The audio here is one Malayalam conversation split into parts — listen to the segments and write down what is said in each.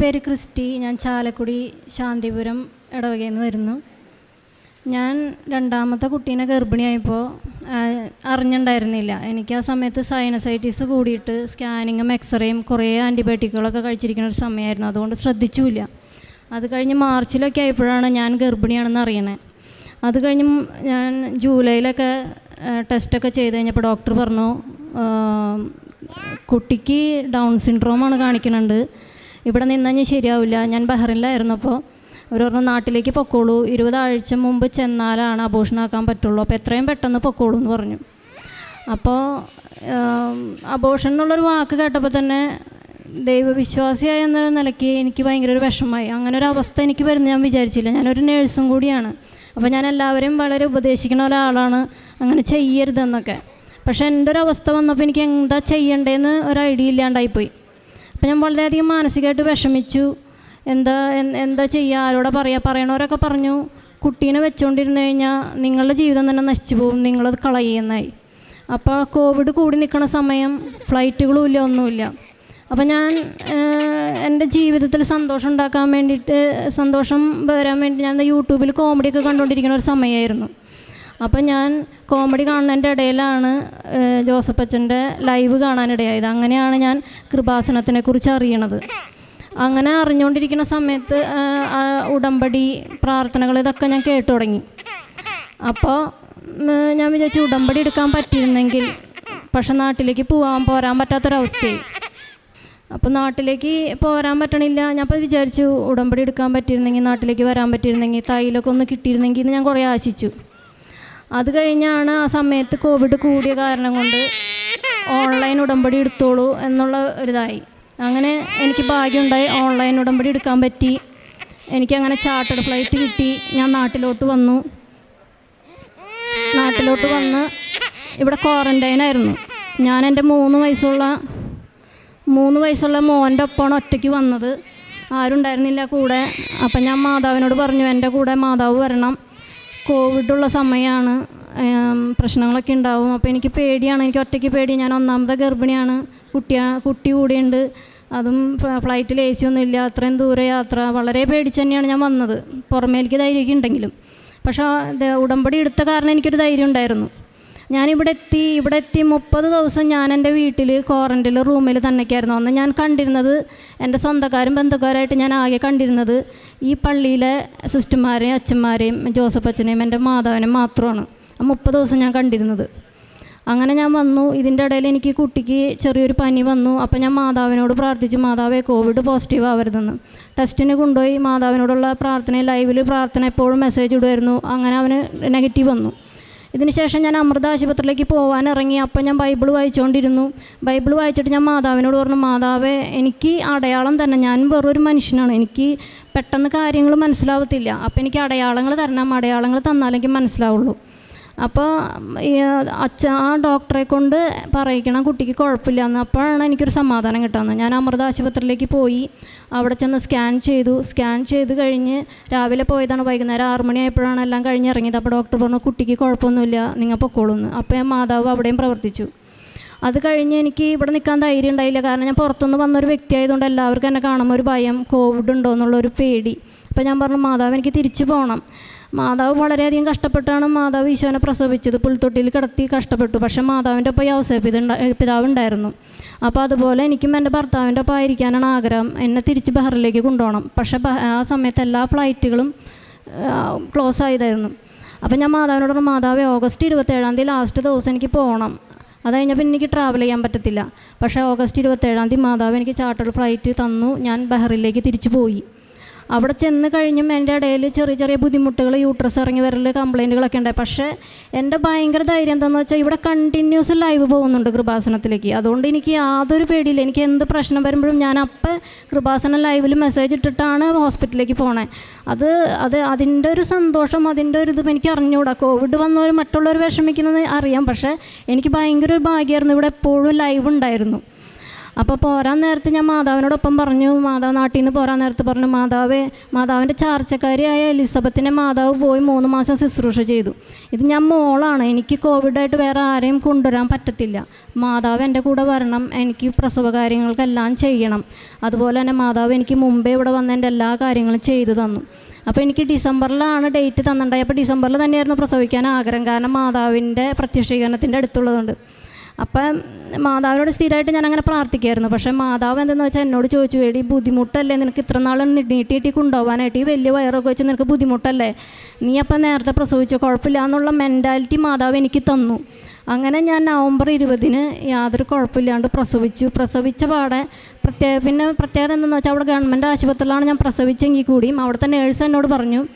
പേര് ക്രിസ്റ്റി ഞാൻ ചാലക്കുടി ശാന്തിപുരം ഇടവകയിൽ നിന്ന് വരുന്നു. ഞാൻ രണ്ടാമത്തെ കുട്ടീനെ ഗർഭിണിയായപ്പോൾ അറിഞ്ഞിട്ടുണ്ടായിരുന്നില്ല എനിക്ക് ആ സമയത്ത് സൈനസൈറ്റിസ് കൂടിയിട്ട് സ്കാനിങ്ങും എക്സ്റേയും കുറേ ആന്റിബയോട്ടിക്കുകളൊക്കെ കഴിച്ചിരിക്കുന്ന ഒരു സമയമായിരുന്നു. അതുകൊണ്ട് ശ്രദ്ധിച്ചുമില്ല അത് കഴിഞ്ഞ് മാർച്ചിലൊക്കെ ആയപ്പോഴാണ് ഞാൻ ഗർഭിണിയാണെന്ന് അറിയണേ. അത് കഴിഞ്ഞ് ഞാൻ ജൂലൈയിലൊക്കെ ടെസ്റ്റൊക്കെ ചെയ്ത് കഴിഞ്ഞപ്പോൾ ഡോക്ടർ പറഞ്ഞു കുട്ടിക്ക് ഡൗൺ സിൻഡ്രോമാണ് കാണിക്കുന്നുണ്ട് ഇവിടെ നിന്നാൽ ഞാൻ ശരിയാവില്ല. ഞാൻ ബഹ്റിനിലായിരുന്നപ്പോൾ അവർ പറഞ്ഞു നാട്ടിലേക്ക് പൊക്കോളൂ. ഇരുപതാഴ്ച മുമ്പ് ചെന്നാലാണ് അബോഷനാക്കാൻ പറ്റുള്ളൂ. അപ്പോൾ എത്രയും പെട്ടെന്ന് പൊക്കോളൂ എന്ന് പറഞ്ഞു. അപ്പോൾ അബോഷൻ എന്നുള്ളൊരു വാക്ക് കേട്ടപ്പോൾ തന്നെ ദൈവവിശ്വാസിയായ എന്ന നിലയ്ക്ക് എനിക്ക് ഭയങ്കര ഒരു വിഷമമായി. അങ്ങനെ ഒരു അവസ്ഥ എനിക്ക് വരുന്ന ഞാൻ വിചാരിച്ചില്ല. ഞാനൊരു നേഴ്സും കൂടിയാണ്. അപ്പോൾ ഞാൻ എല്ലാവരെയും വളരെ ഉപദേശിക്കുന്ന ഒരാളാണ്. അങ്ങനെ ചെയ്യരുതെന്നൊക്കെ. പക്ഷേ എന്റെ ഒരു അവസ്ഥ വന്നപ്പോൾ എനിക്ക് എന്താ ചെയ്യണ്ടേന്ന് ഒരു ഐഡിയ ഇല്ലാണ്ടായിപ്പോയി. അപ്പം ഞാൻ വളരെയധികം മാനസികമായിട്ട് വിഷമിച്ചു. എന്താ എന്താ ചെയ്യുക ആരോടെ പറയുക പറയണവരൊക്കെ പറഞ്ഞു. കുട്ടീനെ വെച്ചുകൊണ്ടിരുന്നു കഴിഞ്ഞാൽ നിങ്ങളുടെ ജീവിതം തന്നെ നശിച്ചു പോകും. നിങ്ങളത് കളയുന്നായി. അപ്പോൾ കോവിഡ് കൂടി നിൽക്കുന്ന സമയം ഫ്ലൈറ്റുകളുമില്ല ഒന്നുമില്ല. അപ്പോൾ ഞാൻ എന്റെ ജീവിതത്തിൽ സന്തോഷം ഉണ്ടാക്കാൻ വേണ്ടിയിട്ട് സന്തോഷം വരാൻ വേണ്ടി ഞാൻ യൂട്യൂബിൽ കോമഡിയൊക്കെ കണ്ടുകൊണ്ടിരിക്കുന്ന ഒരു സമയമായിരുന്നു അപ്പം ഞാൻ കോമഡി കാണുന്നതിന്റെ ഇടയിലാണ് ജോസഫ് അച്ഛന്റെ ലൈവ് കാണാനിടയായത്. അങ്ങനെയാണ് ഞാൻ കൃപാസനത്തിനെ കുറിച്ച് അറിയണത്. അങ്ങനെ അറിഞ്ഞുകൊണ്ടിരിക്കുന്ന സമയത്ത് ഉടമ്പടി പ്രാർത്ഥനകൾ ഇതൊക്കെ ഞാൻ കേട്ടു തുടങ്ങി. അപ്പോൾ ഞാൻ വിചാരിച്ചു ഉടമ്പടി എടുക്കാൻ പറ്റിയിരുന്നെങ്കിൽ പക്ഷെ നാട്ടിലേക്ക് പോകാൻ പോരാൻ പറ്റാത്തൊരവസ്ഥയായി. അപ്പോൾ നാട്ടിലേക്ക് പോരാൻ പറ്റണില്ല. ഞാൻ അപ്പോൾ വിചാരിച്ചു ഉടമ്പടി എടുക്കാൻ പറ്റിയിരുന്നെങ്കിൽ നാട്ടിലേക്ക് വരാൻ പറ്റിയിരുന്നെങ്കിൽ തൈലൊക്കെ ഒന്ന് കിട്ടിയിരുന്നെങ്കിൽ എന്ന് ഞാൻ കുറേ ആശിച്ചു. അത് കഴിഞ്ഞാണ് ആ സമയത്ത് കോവിഡ് കൂടിയ കാരണം കൊണ്ട് ഓൺലൈൻ ഉടമ്പടി എടുത്തോളൂ എന്നുള്ള ഒരിതായി. അങ്ങനെ എനിക്ക് ഭാഗ്യമുണ്ടായി ഓൺലൈൻ ഉടമ്പടി എടുക്കാൻ പറ്റി. എനിക്കങ്ങനെ ചാർട്ടഡ് ഫ്ലൈറ്റ് കിട്ടി. ഞാൻ നാട്ടിലോട്ട് വന്നു. നാട്ടിലോട്ട് വന്ന് ഇവിടെ ക്വാറന്റൈൻ ആയിരുന്നു. ഞാൻ എന്റെ മൂന്ന് വയസ്സുള്ള മൂന്ന് വയസ്സുള്ള മോന്റെ ഒപ്പമാണ് ഒറ്റയ്ക്ക് വന്നത്. ആരും ഉണ്ടായിരുന്നില്ല കൂടെ. അപ്പം ഞാൻ മാതാവിനോട് പറഞ്ഞു എന്റെ കൂടെ മാതാവ് വരണം. കോവിഡുള്ള സമയമാണ് പ്രശ്നങ്ങളൊക്കെ ഉണ്ടാവും. അപ്പോൾ എനിക്ക് പേടിയാണ് എനിക്ക് ഒറ്റയ്ക്ക് പേടി. ഞാൻ ഒന്നാമത്തെ ഗർഭിണിയാണ്. കുട്ടിയ കുട്ടി കൂടെയുണ്ട്. അതും ഫ്ല- ഫ്ലൈറ്റിൽ എ സി ഒന്നും ഇല്ല. അത്രയും ദൂര യാത്ര. വളരെ പേടിച്ച് തന്നെയാണ് ഞാൻ വന്നത്. പുറമേലേക്ക് ധൈര്യമൊക്കെ ഉണ്ടെങ്കിലും. പക്ഷേ ഉടമ്പടി എടുത്ത കാരണം എനിക്കൊരു ധൈര്യം ഉണ്ടായിരുന്നു. ഞാനിവിടെ എത്തി ഇവിടെ എത്തി മുപ്പത് ദിവസം ഞാൻ എന്റെ വീട്ടിൽ ക്വാറന്റൈനിൽ റൂമിൽ തന്നെയൊക്കെയായിരുന്നു. അന്ന് ഞാൻ കണ്ടിരുന്നത് എന്റെ സ്വന്തക്കാരും ബന്ധുക്കാരായിട്ട് ഞാൻ ആകെ കണ്ടിരുന്നത് ഈ പള്ളിയിലെ സിസ്റ്റർമാരെയും അച്ഛന്മാരെയും ജോസഫ് അച്ഛനെയും എന്റെ മാതാവിനെയും മാത്രമാണ്. മുപ്പത് ദിവസം ഞാൻ കണ്ടിരുന്നത്. അങ്ങനെ ഞാൻ വന്നു. ഇതിന്റെ ഇടയിൽ എനിക്ക് കുട്ടിക്ക് ചെറിയൊരു പനി വന്നു. അപ്പോൾ ഞാൻ മാതാവിനോട് പ്രാർത്ഥിച്ചു മാതാവേ കോവിഡ് പോസിറ്റീവ് ആവരുതെന്ന്. ടെസ്റ്റിന് കൊണ്ടുപോയി. മാതാവിനോടുള്ള പ്രാർത്ഥന ലൈവിൽ പ്രാർത്ഥന എപ്പോഴും മെസ്സേജ് ഇടുമായിരുന്നു. അങ്ങനെ അവന് നെഗറ്റീവ് വന്നു. ഇതിന് ശേഷം ഞാൻ അമൃത ആശുപത്രിയിലേക്ക് പോകാൻ ഇറങ്ങി അപ്പം ഞാൻ ബൈബിൾ വായിച്ചുകൊണ്ടിരുന്നു ബൈബിൾ വായിച്ചിട്ട് ഞാൻ മാതാവിനോട് പറഞ്ഞു മാതാവേ എനിക്ക് അടയാളം തന്നെ. ഞാൻ വെറൊരു മനുഷ്യനാണ്. എനിക്ക് പെട്ടെന്ന് കാര്യങ്ങൾ മനസ്സിലാവത്തില്ല. അപ്പം എനിക്ക് അടയാളങ്ങൾ തരണം. അടയാളങ്ങൾ തന്നാലെങ്കിൽ മനസ്സിലാവുള്ളൂ. അപ്പോൾ അച്ഛ ആ ഡോക്ടറെ കൊണ്ട് പറയിക്കണം കുട്ടിക്ക് കുഴപ്പമില്ല എന്ന്. അപ്പോഴാണ് എനിക്കൊരു സമാധാനം കിട്ടുന്നത്. ഞാൻ അമൃത ആശുപത്രിയിലേക്ക് പോയി അവിടെ ചെന്ന് സ്കാൻ ചെയ്തു. സ്കാൻ ചെയ്ത് കഴിഞ്ഞ് രാവിലെ പോയതാണ് വൈകുന്നേരം ആറ് മണിയായപ്പോഴാണ് എല്ലാം കഴിഞ്ഞ് ഇറങ്ങിയത്. അപ്പോൾ ഡോക്ടർ പറഞ്ഞു കുട്ടിക്ക് കുഴപ്പമൊന്നുമില്ല നിങ്ങൾ പൊക്കോളൂന്ന് അപ്പോൾ മാതാവ് അവിടെയും പ്രവർത്തിച്ചു. അത് കഴിഞ്ഞ് എനിക്ക് ഇവിടെ നിൽക്കാൻ ധൈര്യം ഉണ്ടായില്ല. കാരണം ഞാൻ പുറത്തുനിന്ന് വന്നൊരു വ്യക്തി ആയതുകൊണ്ട് എല്ലാവർക്കും എന്നെ കാണുമ്പോൾ ഒരു ഭയം കോവിഡ് ഉണ്ടോ എന്നുള്ളൊരു പേടി. അപ്പോൾ ഞാൻ പറഞ്ഞു മാതാവ് എനിക്ക് തിരിച്ചു പോകണം മാതാവ് വളരെയധികം കഷ്ടപ്പെട്ടാണ് മാതാവ് ഈശോനെ പ്രസവിച്ചത്. പുൽത്തൊട്ടിയിൽ കിടത്തി കഷ്ടപ്പെട്ടു. പക്ഷേ മാതാവിന്റെ ഒപ്പം യവസേപിത പിതാവ് ഉണ്ടായിരുന്നു അപ്പോൾ അതുപോലെ എനിക്കും എന്റെ ഭർത്താവിന്റെ ഒപ്പം ആയിരിക്കാനാണ് ആഗ്രഹം. എന്നെ തിരിച്ച് ബഹറിലേക്ക് കൊണ്ടുപോകണം. പക്ഷേ ആ സമയത്ത് എല്ലാ ഫ്ലൈറ്റുകളും ക്ലോസ് ആയതായിരുന്നു. അപ്പം ഞാൻ മാതാവിനോട് പറഞ്ഞു മാതാവ് ഓഗസ്റ്റ് ഇരുപത്തേഴാം തീയതി ലാസ്റ്റ് ദിവസം എനിക്ക് പോകണം. അത് കഴിഞ്ഞപ്പോൾ എനിക്ക് ട്രാവൽ ചെയ്യാൻ പറ്റത്തില്ല. പക്ഷേ ഓഗസ്റ്റ് ഇരുപത്തേഴാം തീയതി മാതാവ് എനിക്ക് ചാർട്ടർ ഫ്ലൈറ്റ് തന്നു. ഞാൻ ബഹറിലേക്ക് തിരിച്ചു പോയി. അവിടെ ചെന്ന് കഴിഞ്ഞും എന്റെ ഇടയിൽ ചെറിയ ചെറിയ ബുദ്ധിമുട്ടുകൾ യൂട്രസ് ഇറങ്ങി വരൽ കംപ്ലൈന്റുകളൊക്കെ ഉണ്ടായി. പക്ഷേ എന്റെ ഭയങ്കര ധൈര്യം എന്താണെന്ന് വെച്ചാൽ ഇവിടെ കണ്ടിന്യൂസ് ലൈവ് പോകുന്നുണ്ട് കൃപാസനത്തിലേക്ക്. അതുകൊണ്ട് എനിക്ക് യാതൊരു പേടിയില്ല. എനിക്ക് എന്ത് പ്രശ്നം വരുമ്പോഴും ഞാൻ അപ്പം കൃപാസനം ലൈവിൽ മെസ്സേജ് ഇട്ടിട്ടാണ് ഹോസ്പിറ്റലിലേക്ക് പോണേ. അത് അത് അതിന്റെ ഒരു സന്തോഷം അതിന്റെ ഒരു ഇതും എനിക്ക് അറിഞ്ഞുകൂടാ. കോവിഡ് വന്നവർ മറ്റുള്ളവർ വിഷമിക്കുന്നത് അറിയാം. പക്ഷേ എനിക്ക് ഭയങ്കര ഒരു ഭാഗ്യമായിരുന്നു. ഇവിടെ എപ്പോഴും ലൈവ് ഉണ്ടായിരുന്നു. അപ്പോൾ പോരാൻ നേരത്ത് ഞാൻ മാതാവിനോടൊപ്പം പറഞ്ഞു മാതാവ് നാട്ടിൽ നിന്ന് പോരാൻ നേരത്ത് പറഞ്ഞു മാതാവേ മാതാവിന്റെ ചാർച്ചക്കാരിയായ എലിസബത്തിന്റെ മാതാവ് പോയി മൂന്ന് മാസം ശുശ്രൂഷ ചെയ്തു. ഇത് ഞാൻ മോളാണ് എനിക്ക് കോവിഡായിട്ട് വേറെ ആരെയും കൊണ്ടുവരാൻ പറ്റത്തില്ല. മാതാവ് എന്റെ കൂടെ വരണം എനിക്ക് പ്രസവ കാര്യങ്ങൾക്കെല്ലാം ചെയ്യണം. അതുപോലെ തന്നെ മാതാവ് എനിക്ക് മുമ്പേ ഇവിടെ വന്ന് എന്റെ എല്ലാ കാര്യങ്ങളും ചെയ്തു തന്നു. അപ്പോൾ എനിക്ക് ഡിസംബറിലാണ് ഡേറ്റ് തന്നിട്ടുണ്ടായി അപ്പോൾ ഡിസംബറിൽ തന്നെയായിരുന്നു പ്രസവിക്കാൻ ആഗ്രഹം. കാരണം മാതാവിന്റെ പ്രത്യക്ഷീകരണത്തിന്റെ അടുത്തുള്ളതുകൊണ്ട്. അപ്പം മാതാവിനോട് സ്ഥിരമായിട്ട് ഞാൻ അങ്ങനെ പ്രാർത്ഥിക്കുമായിരുന്നു പക്ഷേ മാതാവ് എന്തെന്ന് വെച്ചാൽ എന്നോട് ചോദിച്ചു എടി ബുദ്ധിമുട്ടല്ലേ? നിനക്ക് ഇത്ര നാൾ നീട്ടിയിട്ട് കൊണ്ടുപോകാനായിട്ട് ഈ വലിയ വയറൊക്കെ വെച്ച് നിനക്ക് ബുദ്ധിമുട്ടല്ലേ? നീ അപ്പം നേരത്തെ പ്രസവിച്ചു? കുഴപ്പമില്ല എന്നുള്ള മെന്റാലിറ്റി മാതാവ് എനിക്ക് തന്നു. അങ്ങനെ ഞാൻ നവംബർ ഇരുപതിന് യാതൊരു കുഴപ്പമില്ലാണ്ട് പ്രസവിച്ചു. പ്രസവിച്ച പാടെ പ്രത്യേക പിന്നെ പ്രത്യേകത എന്തെന്ന് വെച്ചാൽ അവിടെ ഗവൺമെന്റ് ആശുപത്രിയിലാണ് ഞാൻ പ്രസവിച്ചെങ്കിൽ കൂടിയും അവിടുത്തെ നേഴ്സ് എന്നോട് പറഞ്ഞു "ഏം,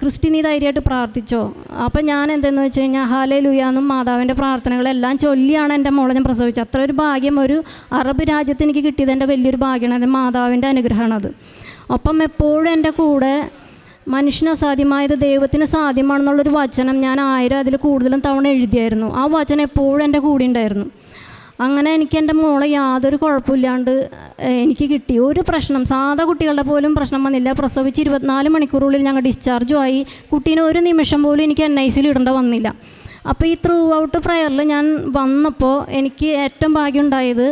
ക്രിസ്റ്റി നീ ധൈര്യമായിട്ട് പ്രാർത്ഥിച്ചോ? അപ്പം ഞാൻ എന്തെന്ന് വെച്ച് കഴിഞ്ഞാൽ ഹാലേ ലുയാന്നും മാതാവിന്റെ പ്രാർത്ഥനകളെല്ലാം ചൊല്ലിയാണ് എന്റെ മോളെ ഞാൻ പ്രസവിച്ചത്. അത്ര ഒരു ഭാഗ്യം ഒരു അറബ് രാജ്യത്ത് എനിക്ക് കിട്ടിയത് എന്റെ വലിയൊരു ഭാഗ്യമാണ് എന്റെ മാതാവിന്റെ അനുഗ്രഹമാണത് ഒപ്പം എപ്പോഴും എന്റെ കൂടെ മനുഷ്യന് അസാധ്യമായത് ദൈവത്തിന് സാധ്യമാണെന്നുള്ളൊരു വചനം ഞാൻ ആയിരം അതിൽ കൂടുതലും തവണ എഴുതിയായിരുന്നു. ആ വചനം എപ്പോഴും എന്റെ കൂടെ ഉണ്ടായിരുന്നു. അങ്ങനെ എനിക്ക് എന്റെ മോളെ യാതൊരു കുഴപ്പമില്ലാണ്ട് എനിക്ക് കിട്ടി. ഒരു പ്രശ്നം സാധാ കുട്ടികളുടെ പോലും പ്രശ്നം വന്നില്ല. പ്രസവിച്ച് ഇരുപത്തിനാല് മണിക്കൂറുള്ളിൽ ഞങ്ങൾ ഡിസ്ചാർജും ആയി. കുട്ടീനെ ഒരു നിമിഷം പോലും എനിക്ക് എൻ ഐ സിയിൽ ഇടേണ്ട വന്നില്ല. അപ്പോൾ ഈ ത്രൂ ഔട്ട് പ്രയറിൽ ഞാൻ വന്നപ്പോൾ എനിക്ക് ഏറ്റവും ഭാഗ്യം ഉണ്ടായത്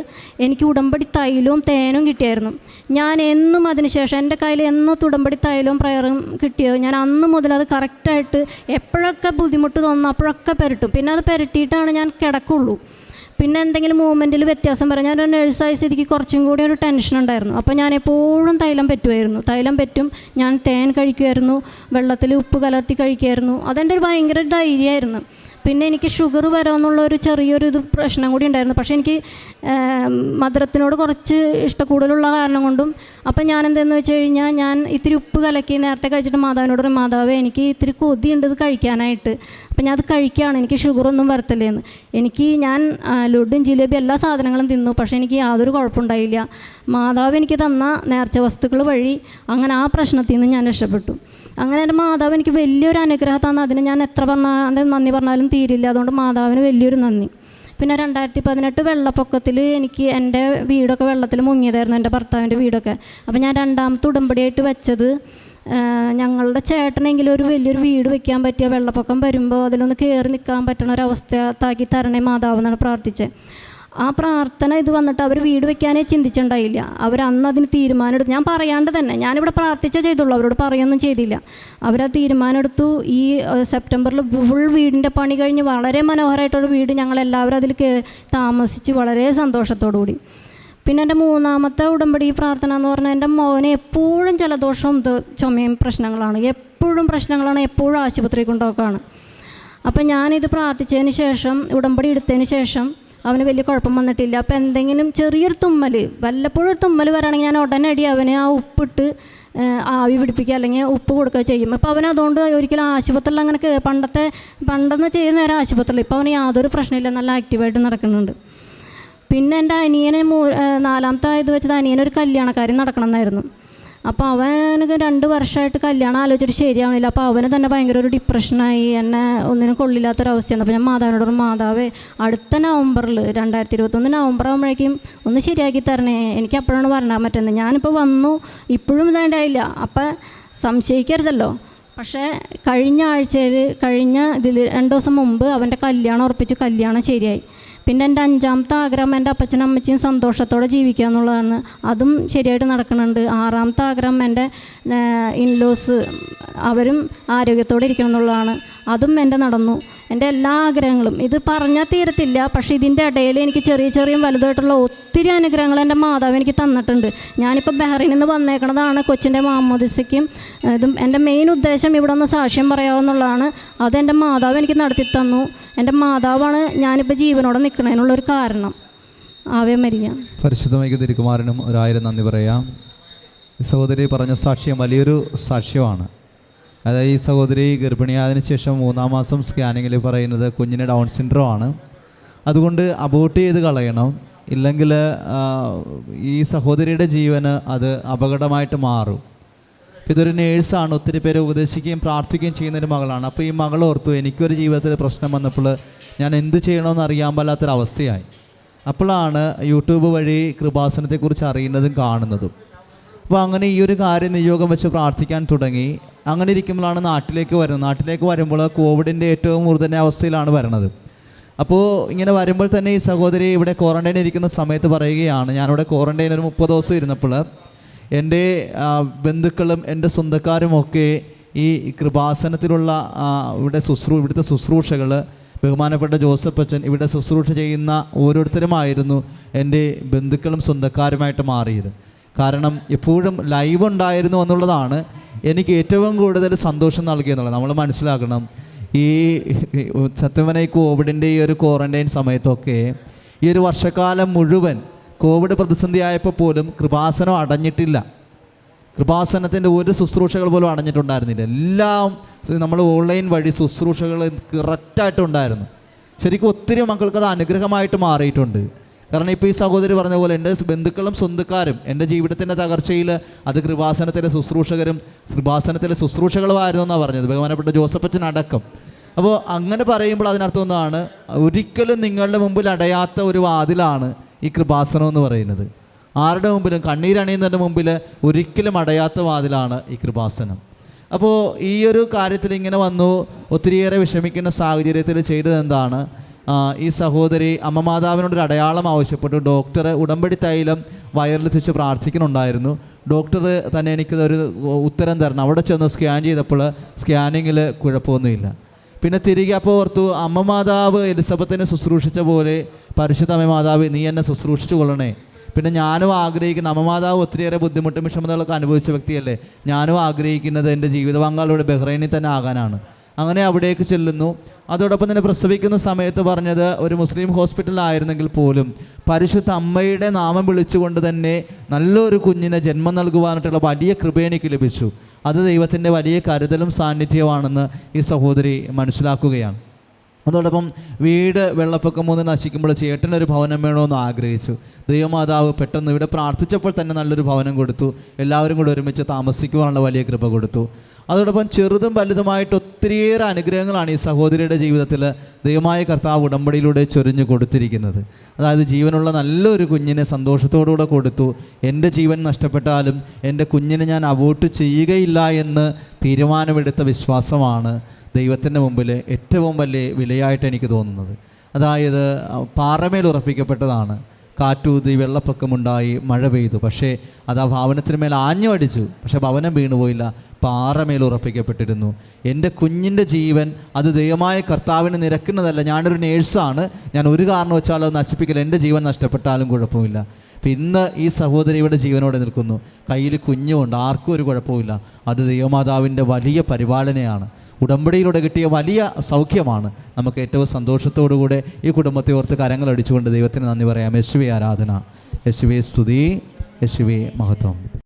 എനിക്ക് ഉടമ്പടി തൈലവും തേനും കിട്ടിയായിരുന്നു. ഞാൻ എന്നും അതിനുശേഷം എന്റെ കയ്യിൽ എന്നും ഉടമ്പടി തൈലവും പ്രയറും കിട്ടിയോ? ഞാൻ അന്ന് മുതൽ അത് കറക്റ്റായിട്ട് എപ്പോഴൊക്കെ ബുദ്ധിമുട്ട് തോന്നുന്നു അപ്പോഴൊക്കെ പെരട്ടും. പിന്നെ അത് പെരട്ടിയിട്ടാണ് ഞാൻ കിടക്കുള്ളൂ. പിന്നെ എന്തെങ്കിലും മൂവ്മെന്റിൽ വ്യത്യാസം പറഞ്ഞാൽ ഒരു നഴ്സായ സ്ഥിതിക്ക് കുറച്ചും കൂടി ഒരു ടെൻഷൻ ഉണ്ടായിരുന്നു. അപ്പോൾ ഞാൻ എപ്പോഴും തൈലം പറ്റുമായിരുന്നു. തൈലം പറ്റും ഞാൻ തേൻ കഴിക്കുമായിരുന്നു. വെള്ളത്തിൽ ഉപ്പ് കലർത്തി കഴിക്കുമായിരുന്നു. അതെന്റെ ഒരു ഭയങ്കര ധൈര്യമായിരുന്നു. പിന്നെ എനിക്ക് ഷുഗർ വരാമെന്നുള്ള ഒരു ചെറിയൊരു ഇത് പ്രശ്നം കൂടി ഉണ്ടായിരുന്നു. പക്ഷേ എനിക്ക് മധുരത്തിനോട് കുറച്ച് ഇഷ്ടക്കൂടുതലുള്ള കാരണം കൊണ്ടും അപ്പം ഞാൻ എന്തെന്ന് വെച്ച് കഴിഞ്ഞാൽ ഞാൻ ഇത്തിരി ഉപ്പ് കലക്കി നേരത്തെ കഴിച്ചിട്ട് മാതാവിനോട് പറയും മാതാവേ എനിക്ക് ഇത്തിരി കൊതിയുണ്ട് ഇത് കഴിക്കാനായിട്ട്. അപ്പം ഞാൻ അത് കഴിക്കുകയാണ്. എനിക്ക് ഷുഗറൊന്നും വരത്തില്ലേന്ന്. എനിക്ക് ഞാൻ ലഡും ജിലേബി എല്ലാ സാധനങ്ങളും തിന്നു. പക്ഷേ എനിക്ക് യാതൊരു കുഴപ്പമുണ്ടായില്ല. മാതാവ് എനിക്ക് തന്ന നേർച്ച വസ്തുക്കൾ വഴി അങ്ങനെ ആ പ്രശ്നത്തിൽ നിന്ന് ഞാൻ രക്ഷപ്പെട്ടു. അങ്ങനെ എന്റെ മാതാവ് എനിക്ക് വലിയൊരു അനുഗ്രഹം തന്നു അതിന് ഞാൻ എത്ര പറഞ്ഞാൽ നന്ദി പറഞ്ഞാലും തീരില്ല. അതുകൊണ്ട് മാതാവിന് വലിയൊരു നന്ദി. പിന്നെ രണ്ടായിരത്തി പതിനെട്ട് വെള്ളപ്പൊക്കത്തിൽ എനിക്ക് എന്റെ വീടൊക്കെ വെള്ളത്തിൽ മുങ്ങിയതായിരുന്നു എന്റെ ഭർത്താവിന്റെ വീടൊക്കെ. അപ്പോൾ ഞാൻ രണ്ടാമത്തെ ഉടമ്പടിയായിട്ട് വെച്ചത് ഞങ്ങളുടെ ചേട്ടനെങ്കിലും ഒരു വലിയൊരു വീട് വെക്കാൻ പറ്റിയ വെള്ളപ്പൊക്കം വരുമ്പോൾ അതിലൊന്ന് കയറി നിൽക്കാൻ പറ്റണ ഒരു അവസ്ഥയാക്കി തരണേ മാതാവ് എന്നാണ് പ്രാർത്ഥിച്ചത്. ആ പ്രാർത്ഥന ഇത് വന്നിട്ട് അവർ വീട് വെക്കാനേ ചിന്തിച്ചിട്ടുണ്ടായില്ല. അവർ അന്ന് അതിന് തീരുമാനം എടുത്തു ഞാൻ പറയാണ്ട് തന്നെ ഞാനിവിടെ പ്രാർത്ഥിച്ചേ ചെയ്തുള്ളൂ അവരോട് പറയൊന്നും ചെയ്തില്ല. അവരാ തീരുമാനം എടുത്തു. ഈ സെപ്റ്റംബറിൽ ഫുൾ വീടിന്റെ പണി കഴിഞ്ഞ് വളരെ മനോഹരമായിട്ടൊരു വീട് ഞങ്ങളെല്ലാവരും അതിൽ താമസിച്ച് വളരെ സന്തോഷത്തോടു കൂടി പിന്നെ എന്റെ മൂന്നാമത്തെ ഉടമ്പടി പ്രാർത്ഥന എന്ന് പറഞ്ഞാൽ എന്റെ മോനെ എപ്പോഴും ജലദോഷവും ചുമയും പ്രശ്നങ്ങളാണ്. എപ്പോഴും പ്രശ്നങ്ങളാണ് എപ്പോഴും ആശുപത്രി കൊണ്ടൊക്കെയാണ് അപ്പം ഞാനിത് പ്രാർത്ഥിച്ചതിന് ശേഷം ഉടമ്പടി എടുത്തതിന് ശേഷം അവന് വലിയ കുഴപ്പം വന്നിട്ടില്ല. അപ്പം എന്തെങ്കിലും ചെറിയൊരു തുമ്മൽ വല്ലപ്പോഴും ഒരു തുമ്മൽ വരാണെങ്കിൽ ഞാൻ ഉടനടി അവനെ ആ ഉപ്പിട്ട് ആവി പിടിപ്പിക്കുക അല്ലെങ്കിൽ ഉപ്പ് കൊടുക്കുക ചെയ്യും. അപ്പോൾ അവൻ അതുകൊണ്ട് ഒരിക്കലും ആശുപത്രിയിൽ അങ്ങനെ കയറി പണ്ടത്തെ പണ്ടെന്ന് ചെയ്യുന്ന നേരം ആശുപത്രിയിൽ ഇപ്പോൾ അവന് യാതൊരു പ്രശ്നമില്ല. നല്ല ആക്റ്റീവായിട്ട് നടക്കുന്നുണ്ട്. പിന്നെ എന്റെ അനിയനെ മൂ നാലാമത്തെ ഇത് വെച്ചത് അനിയനൊരു കല്യാണക്കാരി നടക്കണം എന്നായിരുന്നു അപ്പോൾ അവനക്ക് രണ്ട് വർഷമായിട്ട് കല്യാണം ആലോചിച്ചിട്ട് ശരിയാവണില്ല. അപ്പോൾ അവന് തന്നെ ഭയങ്കര ഒരു ഡിപ്രഷനായി എന്നെ ഒന്നിനും കൊള്ളില്ലാത്തൊരവസ്ഥയാണ്. അപ്പോൾ ഞാൻ മാതാവിനോട് മാതാവേ അടുത്ത നവംബറിൽ രണ്ടായിരത്തി ഇരുപത്തൊന്ന് നവംബർ ആകുമ്പോഴേക്കും ഒന്ന് ശരിയാക്കി തരണേ. എനിക്ക് അപ്പോഴാണ് പറഞ്ഞാൽ പറ്റുന്നത് ഞാനിപ്പോൾ വന്നു ഇപ്പോഴും ഇതായില്ല അപ്പം സംശയിക്കരുതല്ലോ. പക്ഷേ കഴിഞ്ഞ ആഴ്ചയിൽ കഴിഞ്ഞ ഇതിൽ രണ്ട് ദിവസം മുമ്പ് അവന്റെ കല്യാണം ഉറപ്പിച്ച് കല്യാണം ശരിയായി. പിന്നെ എന്റെ അഞ്ചാമത്തെ ആഗ്രഹം എന്റെ അപ്പച്ചനും അമ്മച്ചിയും സന്തോഷത്തോടെ ജീവിക്കുക എന്നുള്ളതാണ്. അതും ശരിയായിട്ട് നടക്കുന്നുണ്ട്. ആറാമത്തെ ആഗ്രഹം എന്റെ ഇൻലോസ് അവരും ആരോഗ്യത്തോടെ ഇരിക്കണം എന്നുള്ളതാണ്. അതും എന്റെ നടന്നു. എന്റെ എല്ലാ ആഗ്രഹങ്ങളും. ഇത് പറഞ്ഞാൽ തീരത്തില്ല. പക്ഷേ ഇതിന്റെ ഇടയിൽ എനിക്ക് ചെറിയ ചെറിയ വലുതായിട്ടുള്ള ഒത്തിരി അനുഗ്രഹങ്ങൾ എന്റെ മാതാവ് എനിക്ക് തന്നിട്ടുണ്ട്. ഞാനിപ്പോൾ ബഹ്റൈനിൽ നിന്ന് വന്നേക്കണതാണ് കൊച്ചിന്റെ മാമോദിസയ്ക്കും ഇതും എന്റെ മെയിൻ ഉദ്ദേശം ഇവിടെ ഒന്ന് സാക്ഷ്യം പറയാമെന്നുള്ളതാണ് അത് എന്റെ മാതാവ് എനിക്ക് നടത്തി തന്നു. എന്റെ മാതാവാണ് ഞാനിപ്പോൾ ജീവനോടെ നിൽക്കുന്നതിനുള്ളൊരു കാരണം. ആവേ തിരുക്കുമാരനും ഒരായിരം നന്ദി പറയാം. സഹോദരി പറഞ്ഞ സാക്ഷ്യം വലിയൊരു സാക്ഷ്യമാണ്. അതായത് ഈ സഹോദരി ഗർഭിണിയായതിനു ശേഷം മൂന്നാം മാസം സ്കാനിങ്ങിൽ പറയുന്നത് കുഞ്ഞിന് ഡൗൺ സിൻഡ്രോ ആണ്. അതുകൊണ്ട് അബോട്ട് ചെയ്ത് കളയണം. ഇല്ലെങ്കിൽ ഈ സഹോദരിയുടെ ജീവന് അത് അപകടമായിട്ട് മാറും. ഇതൊരു നേഴ്സാണ് ഒത്തിരി പേര് ഉപദേശിക്കുകയും പ്രാർത്ഥിക്കുകയും ചെയ്യുന്നൊരു മകളാണ്. അപ്പോൾ ഈ മകൾ ഓർത്തു എനിക്കൊരു ജീവിതത്തിൽ പ്രശ്നം വന്നപ്പോൾ ഞാൻ എന്ത് ചെയ്യണമെന്ന് അറിയാൻ പാലാത്തൊരവസ്ഥയായി അപ്പോഴാണ് യൂട്യൂബ് വഴി കൃപാസനത്തെക്കുറിച്ച് അറിയുന്നതും കാണുന്നതും. അപ്പോൾ അങ്ങനെ ഈ ഒരു കാര്യം നിയോഗം വെച്ച് പ്രാർത്ഥിക്കാൻ തുടങ്ങി. അങ്ങനെ ഇരിക്കുമ്പോഴാണ് നാട്ടിലേക്ക് വരുന്നത്. നാട്ടിലേക്ക് വരുമ്പോൾ കോവിഡിന്റെ ഏറ്റവും മൂർധന അവസ്ഥയിലാണ് വരുന്നത് അപ്പോൾ ഇങ്ങനെ വരുമ്പോൾ തന്നെ ഈ സഹോദരി ഇവിടെ ക്വാറന്റൈൻ ഇരിക്കുന്ന സമയത്ത് പറയുകയാണ് ഞാനിവിടെ ക്വാറന്റൈൻ ഒരു മുപ്പത് ദിവസം ഇരുന്നപ്പോൾ എന്റെ ബന്ധുക്കളും എന്റെ സ്വന്തക്കാരും ഒക്കെ ഈ കൃപാസനത്തിലുള്ള ഇവിടെ ശുശ്രൂ ഇവിടുത്തെ ശുശ്രൂഷകൾ ബഹുമാനപ്പെട്ട ജോസഫ് അച്ഛൻ ഇവിടെ ശുശ്രൂഷ ചെയ്യുന്ന ഓരോരുത്തരുമായിരുന്നു എന്റെ ബന്ധുക്കളും സ്വന്തക്കാരുമായിട്ട് മാറിയത്. കാരണം എപ്പോഴും ലൈവ് ഉണ്ടായിരുന്നു എന്നുള്ളതാണ് എനിക്ക് ഏറ്റവും കൂടുതൽ സന്തോഷം നൽകിയെന്നുള്ളത്. നമ്മൾ മനസ്സിലാക്കണം ഈ സത്യവനെ ഈ കോവിഡിന്റെ ഈ ഒരു ക്വാറന്റൈൻ സമയത്തൊക്കെ ഈ ഒരു വർഷക്കാലം മുഴുവൻ കോവിഡ് പ്രതിസന്ധി ആയപ്പോൾ പോലും കൃപാസനം അടഞ്ഞിട്ടില്ല. കൃപാസനത്തിന്റെ ഒരു ശുശ്രൂഷകൾ പോലും അടഞ്ഞിട്ടുണ്ടായിരുന്നില്ല. എല്ലാം നമ്മൾ ഓൺലൈൻ വഴി ശുശ്രൂഷകൾ കറക്റ്റായിട്ടുണ്ടായിരുന്നു ശരിക്കും ഒത്തിരി മക്കൾക്ക് അത് അനുഗ്രഹമായിട്ട് മാറിയിട്ടുണ്ട്. കാരണം ഇപ്പോൾ ഈ സഹോദരി പറഞ്ഞ പോലെ എന്റെ ബന്ധുക്കളും സ്വന്തക്കാരും എന്റെ ജീവിതത്തിന്റെ തകർച്ചയിൽ അത് കൃപാസനത്തിലെ ശുശ്രൂഷകരും കൃപാസനത്തിലെ ശുശ്രൂഷകളുമായിരുന്നു എന്നാണ് പറഞ്ഞത്. ബഹുമാനപ്പെട്ട ജോസഫച്ചൻ അടക്കം. അപ്പോൾ അങ്ങനെ പറയുമ്പോൾ അതിനർത്ഥം ഒന്നാണ് ഒരിക്കലും നിങ്ങളുടെ മുമ്പിൽ അടയാത്ത ഒരു വാതിലാണ് ഈ കൃപാസനം എന്ന് പറയുന്നത്. ആരുടെ മുമ്പിലും? കണ്ണീരണിയുന്നതിന്റെ മുമ്പിൽ ഒരിക്കലും അടയാത്ത വാതിലാണ് ഈ കൃപാസനം. അപ്പോൾ ഈ ഒരു കാര്യത്തിൽ ഇങ്ങനെ വന്നു. ഒത്തിരിയേറെ വിഷമിക്കുന്ന സാഹചര്യത്തിൽ ചെയ്തത് എന്താണ്? ആ, ഈ സഹോദരി അമ്മ മാതാവിനോട് ഒരു അടയാളം ആവശ്യപ്പെട്ടു. ഡോക്ടർ ഉടമ്പടി തൈലം വയറിലെത്തിച്ച് പ്രാർത്ഥിക്കുന്നുണ്ടായിരുന്നു. ഡോക്ടർ തന്നെ എനിക്ക് ഒരു ഉത്തരം തരണം. അവിടെ ചെന്ന് സ്കാൻ ചെയ്തപ്പോൾ സ്കാനിങ്ങിൽ കുഴപ്പമൊന്നുമില്ല. പിന്നെ തിരികെ അപ്പോൾ ഓർത്തു അമ്മ മാതാവ് എലിസബത്തിനെ ശുശ്രൂഷിച്ച പോലെ പരിശുദ്ധ അമ്മ മാതാവ് നീ എന്നെ ശുശ്രൂഷിച്ചു കൊള്ളണേ. പിന്നെ ഞാനും ആഗ്രഹിക്കുന്ന അമ്മ മാതാവ് ഒത്തിരിയേറെ ബുദ്ധിമുട്ടും വിഷമതകളൊക്കെ അനുഭവിച്ച വ്യക്തിയല്ലേ? ഞാനും ആഗ്രഹിക്കുന്നത് എന്റെ ജീവിത പങ്കാളിയുടെ ബഹ്റൈനിൽ തന്നെ ആകാനാണ്. അങ്ങനെ അവിടേക്ക് ചെല്ലുന്നു. അതോടൊപ്പം തന്നെ പ്രസവിക്കുന്ന സമയത്ത് പറഞ്ഞത് ഒരു മുസ്ലിം ഹോസ്പിറ്റലായിരുന്നെങ്കിൽ പോലും പരിശുദ്ധ അമ്മയുടെ നാമം വിളിച്ചുകൊണ്ട് തന്നെ നല്ലൊരു കുഞ്ഞിനെ ജന്മം നൽകുവാനായിട്ടുള്ള വലിയ കൃപ എനിക്ക് ലഭിച്ചു. അത് ദൈവത്തിന്റെ വലിയ കരുതലും സാന്നിധ്യമാണെന്ന് ഈ സഹോദരി മനസ്സിലാക്കുകയാണ്. അതോടൊപ്പം വീട് വെള്ളപ്പൊക്കം മൂന്ന് നശിക്കുമ്പോൾ ചേട്ടനൊരു ഭവനം വേണമെന്ന് ആഗ്രഹിച്ചു. ദൈവമാതാവ് പെട്ടെന്ന് ഇവിടെ പ്രാർത്ഥിച്ചപ്പോൾ തന്നെ നല്ലൊരു ഭവനം കൊടുത്തു. എല്ലാവരും കൂടെ ഒരുമിച്ച് താമസിക്കുവാനുള്ള വലിയ കൃപ കൊടുത്തു. അതോടൊപ്പം ചെറുതും വലുതുമായിട്ട് ഒത്തിരിയേറെ അനുഗ്രഹങ്ങളാണ് ഈ സഹോദരിയുടെ ജീവിതത്തിൽ ദൈവമായ കർത്താവ് ഉടമ്പടിയിലൂടെ ചൊരിഞ്ഞു കൊടുത്തിരിക്കുന്നത്. അതായത് ജീവനുള്ള നല്ലൊരു കുഞ്ഞിനെ സന്തോഷത്തോടുകൂടെ കൊടുത്തു. എന്റെ ജീവൻ നഷ്ടപ്പെട്ടാലും എന്റെ കുഞ്ഞിനെ ഞാൻ അവോട്ട് ചെയ്യുകയില്ല എന്ന് തീരുമാനമെടുത്ത വിശ്വാസമാണ്. ദൈവത്തിന്റെ മുമ്പിൽ ഏറ്റവും വലിയ വിലയായിട്ട് എനിക്ക് തോന്നുന്നത്. അതായത് പാറമേൽ ഉറപ്പിക്കപ്പെട്ടതാണ്. കാറ്റൂതി വെള്ളപ്പൊക്കമുണ്ടായി മഴ പെയ്തു. പക്ഷേ അത് ആ ഭവനത്തിന് മേൽ ആഞ്ഞു അടിച്ചു. പക്ഷേ ഭവനം വീണുപോയില്ല പാറമേൽ ഉറപ്പിക്കപ്പെട്ടിരുന്നു. എന്റെ കുഞ്ഞിന്റെ ജീവൻ അത് ദൈവമായ കർത്താവിന് നിരക്കുന്നതല്ല. ഞാനൊരു നേഴ്സാണ്. ഞാൻ ഒരു കാരണം വെച്ചാലും അത് നശിപ്പിക്കില്ല. എന്റെ ജീവൻ നഷ്ടപ്പെട്ടാലും കുഴപ്പമില്ല. അപ്പം ഇന്ന് ഈ സഹോദരിയുടെ ജീവനോടെ നിൽക്കുന്നു. കയ്യിൽ കുഞ്ഞുമുണ്ട്. ആർക്കും ഒരു കുഴപ്പമില്ല. അത് ദൈവമാതാവിന്റെ വലിയ പരിപാലനയാണ്. ഉടമ്പടിയിലൂടെ കിട്ടിയ വലിയ സൗഖ്യമാണ്. നമുക്ക് ഏറ്റവും സന്തോഷത്തോടുകൂടെ ഈ കുടുംബത്തെ ഓർത്ത് കരങ്ങളടിച്ചുകൊണ്ട് ദൈവത്തിന് നന്ദി പറയാം. യേശുവെ ആരാധന. യേശുവേ സ്തുതി. യേശുവേ മഹത്വം.